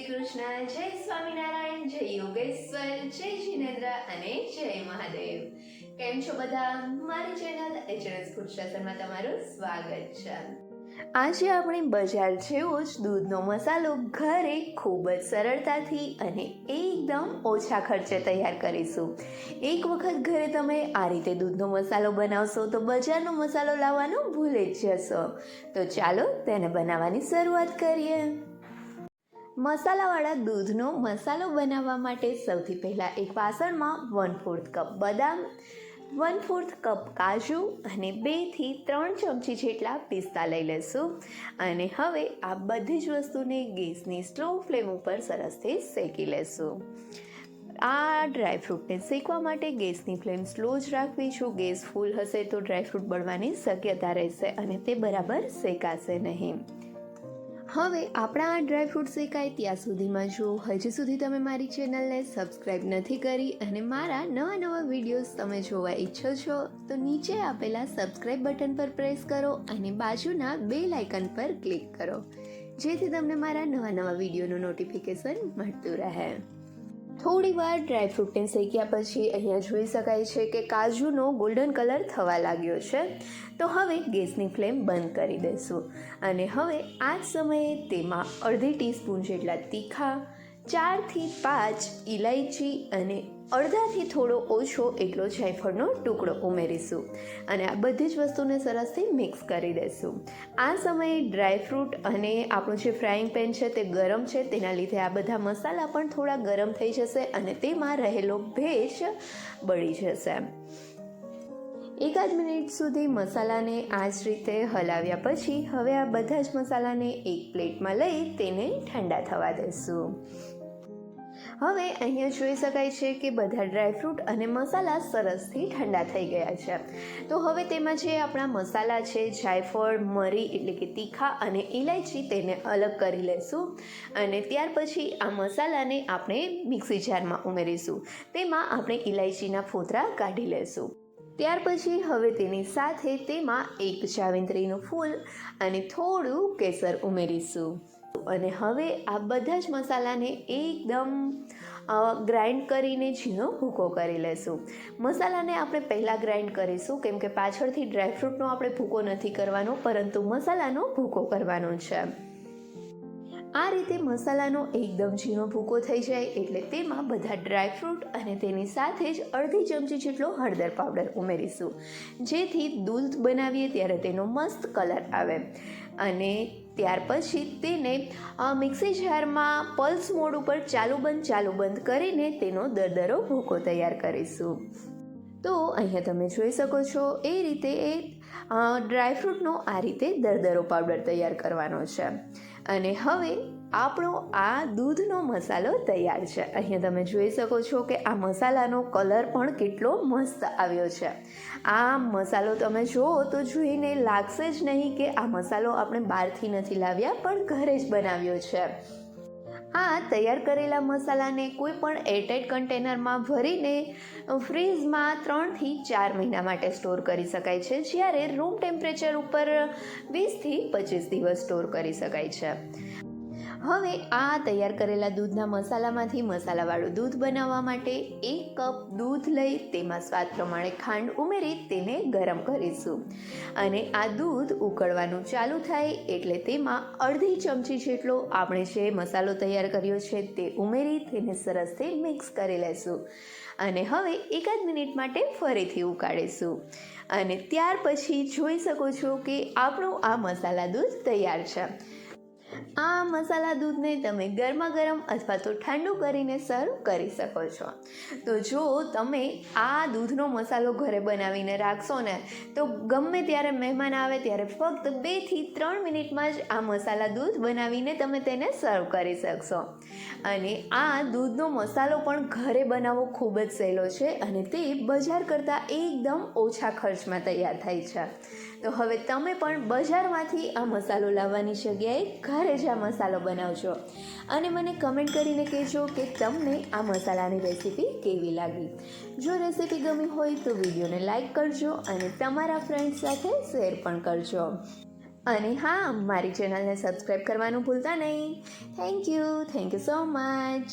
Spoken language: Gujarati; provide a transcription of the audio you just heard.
કૃષ્ણ જય સ્વામિનારાયણ જય યોગેશ્વર જય જિનેન્દ્ર અને જય મહાદેવ કેમ છો બધા? મારી ચેનલ એચએનએસ ફૂડ તમારું સ્વાગત છે। આજે આપણે બજાર જેવો જ દૂધનો મસાલો ઘરે ખૂબ જ સરળતાથી અને એકદમ ઓછા ખર્ચે તૈયાર કરીશું. એક વખત ઘરે તમે આ રીતે દૂધનો મસાલો બનાવશો તો બજારનો મસાલો લાવવાનું ભૂલી જ જશો. તો ચાલો તેને બનાવવાની શરૂઆત કરીએ. મસાલાવાળા દૂધનો મસાલો બનાવવા માટે સૌથી પહેલાં એક વાસણમાં વન ફોર્થ કપ બદામ વન ફોર્થ કપ કાજુ અને બેથી ત્રણ ચમચી જેટલા પિસ્તા લઈ લેશું. અને હવે આ બધી જ વસ્તુને ગેસની સ્લો ફ્લેમ ઉપર સરસથી શેકી લેશું. આ ડ્રાયફ્રૂટને શેકવા માટે ગેસની ફ્લેમ સ્લો જ રાખવી. જો ગેસ ફૂલ હશે તો ડ્રાયફ્રૂટ બળવાની શક્યતા રહેશે અને તે બરાબર શેકાશે નહીં. હવે આપણા આ ડ્રાયફ્રૂટ શેકાય ત્યાં સુધીમાં જો હજી સુધી તમે મારી ચેનલને સબસ્ક્રાઈબ નથી કરી અને મારા નવા નવા વિડીયોઝ તમે જોવા ઈચ્છો છો, તો નીચે આપેલા સબસ્ક્રાઈબ બટન પર પ્રેસ કરો અને બાજુના બે લાઇકન પર ક્લિક કરો. જેથી તમને મારા નવા નવા વિડીયોનું નોટિફિકેશન મળતું રહે. થોડી વાર ડ્રાયફ્રૂટને શેક્યા પછી અહીંયા જોઈ શકાય છે કે કાજુનો ગોલ્ડન કલર થવા લાગ્યો છે. તો હવે ગેસની ફ્લેમ બંધ કરી દઈશું. અને હવે આ સમયે તેમાં અડધી ટીસ્પૂન જેટલા તીખા, ચારથી પાંચ ઇલાયચી અને અડધાથી થોડો ઓછો એટલો જાયફળનો ટુકડો ઉમેરીશું અને આ બધી જ વસ્તુને સરસથી મિક્સ કરી દઈશું. આ સમયે ડ્રાયફ્રૂટ અને આપણું જે ફ્રાઈંગ પેન છે તે ગરમ છે, તેના લીધે આ બધા મસાલા પણ થોડા ગરમ થઈ જશે અને તેમાં રહેલો ભેજ બળી જશે. એકાદ મિનિટ સુધી મસાલાને આ જ રીતે હલાવ્યા પછી હવે આ બધા જ મસાલાને એક પ્લેટમાં લઈ તેને ઠંડા થવા દઈશું. હવે અહીંયા જોઈ શકાય છે કે બધા ડ્રાયફ્રૂટ અને મસાલા સરસથી ઠંડા થઈ ગયા છે. તો હવે તેમાં જે આપણા મસાલા છે, જાયફળ, મરી એટલે કે તીખા અને ઇલાયચી તેને અલગ કરી લઈશું અને ત્યાર પછી આ મસાલાને આપણે મિક્સી જારમાં ઉમેરીશું. તેમાં આપણે ઇલાયચીના ફોતરા કાઢી લઈશું ત્યાર પછી હવે તેની સાથે તેમાં એક જાવેન્દ્રીનું ફૂલ અને થોડું કેસર ઉમેરીશું. અને હવે આ બધા જ મસાલાને એકદમ ગ્રાઇન્ડ કરીને ઝીણો ભૂકો કરી લેશું. મસાલાને આપણે પહેલાં ગ્રાઇન્ડ કરીશું, કેમ કે પાછળથી ડ્રાયફ્રૂટનો આપણે ભૂકો નથી કરવાનો, પરંતુ મસાલાનો ભૂકો કરવાનો છે. આ રીતે મસાલાનો એકદમ ઝીણો ભૂકો થઈ જાય એટલે તેમાં બધા ડ્રાયફ્રૂટ અને તેની સાથે જ અડધી ચમચી જેટલો હળદર પાવડર ઉમેરીશું. જેથી દૂધ બનાવીએ ત્યારે તેનો મસ્ત કલર આવે. અને ત્યાર પછી તેને મિક્સી જારમાં પલ્સ મોડ ઉપર ચાલુ બંધ ચાલુ બંધ કરીને તેનો દરદરો ભૂકો તૈયાર કરીશું. તો અહીંયા તમે જોઈ શકો છો, એ રીતે એ ડ્રાયફ્રૂટનો આ રીતે દરદરો પાવડર તૈયાર કરવાનો છે. અને હવે આપણો આ દૂધનો મસાલો તૈયાર છે. અહીંયા તમે જોઈ શકો છો કે આ મસાલાનો કલર પણ કેટલો મસ્ત આવ્યો છે. આ મસાલો તમે જુઓ તો જોઈને લાગશે જ નહીં કે આ મસાલો આપણે બહારથી નથી લાવ્યા, પણ ઘરે જ બનાવ્યો છે. આ તૈયાર કરેલા મસાલાને કોઈ પણ એરટાઇટ કન્ટેનરમાં ભરીને ફ્રીઝમાં ત્રણથી ચાર મહિના માટે સ્ટોર કરી શકાય છે. જ્યારે રૂમ ટેમ્પરેચર ઉપર વીસથી પચીસ દિવસ સ્ટોર કરી શકાય છે. હવે આ તૈયાર કરેલા દૂધના મસાલામાંથી મસાલાવાળું દૂધ બનાવવા માટે એક કપ દૂધ લઈ તેમાં સ્વાદ પ્રમાણે ખાંડ ઉમેરી તેને ગરમ કરીશું. અને આ દૂધ ઉકળવાનું ચાલુ થાય એટલે તેમાં અડધી ચમચી જેટલો આપણે જે મસાલો તૈયાર કર્યો છે તે ઉમેરી તેને સરસથી મિક્સ કરી લેશું. અને હવે એકાદ મિનિટ માટે ફરીથી ઉકાળીશું. અને ત્યાર પછી જોઈ શકો છો કે આપણું આ મસાલા દૂધ તૈયાર છે. આ મસાલા દૂધને તમે ગરમા ગરમ અથવા તો ઠંડુ કરીને સર્વ કરી શકો છો. તો જો તમે આ દૂધનો મસાલો ઘરે બનાવીને રાખશો ને, તો ગમે ત્યારે મહેમાન આવે ત્યારે ફક્ત બેથી ત્રણ મિનિટમાં જ આ મસાલા દૂધ બનાવીને તમે તેને સર્વ કરી શકશો. અને આ દૂધનો મસાલો પણ ઘરે બનાવવો ખૂબ જ સહેલો છે અને તે બજાર કરતાં એકદમ ઓછા ખર્ચમાં તૈયાર થાય છે. તો હવે તમે પણ બજારમાંથી આ મસાલો લાવવાની જગ્યાએ ઘરે ઘરે જ આ મસાલો બનાવજો. અને મને કમેન્ટ કરીને કહેજો કે તમને આ મસાલાની રેસીપી કેવી લાગી. જો રેસીપી ગમી હોય તો વિડીયોને લાઇક કરજો અને તમારા ફ્રેન્ડ્સ સાથે શેર પણ કરજો. અને હા, મારી ચેનલને સબસ્ક્રાઈબ કરવાનું ભૂલતા નહીં. Thank you thank you so much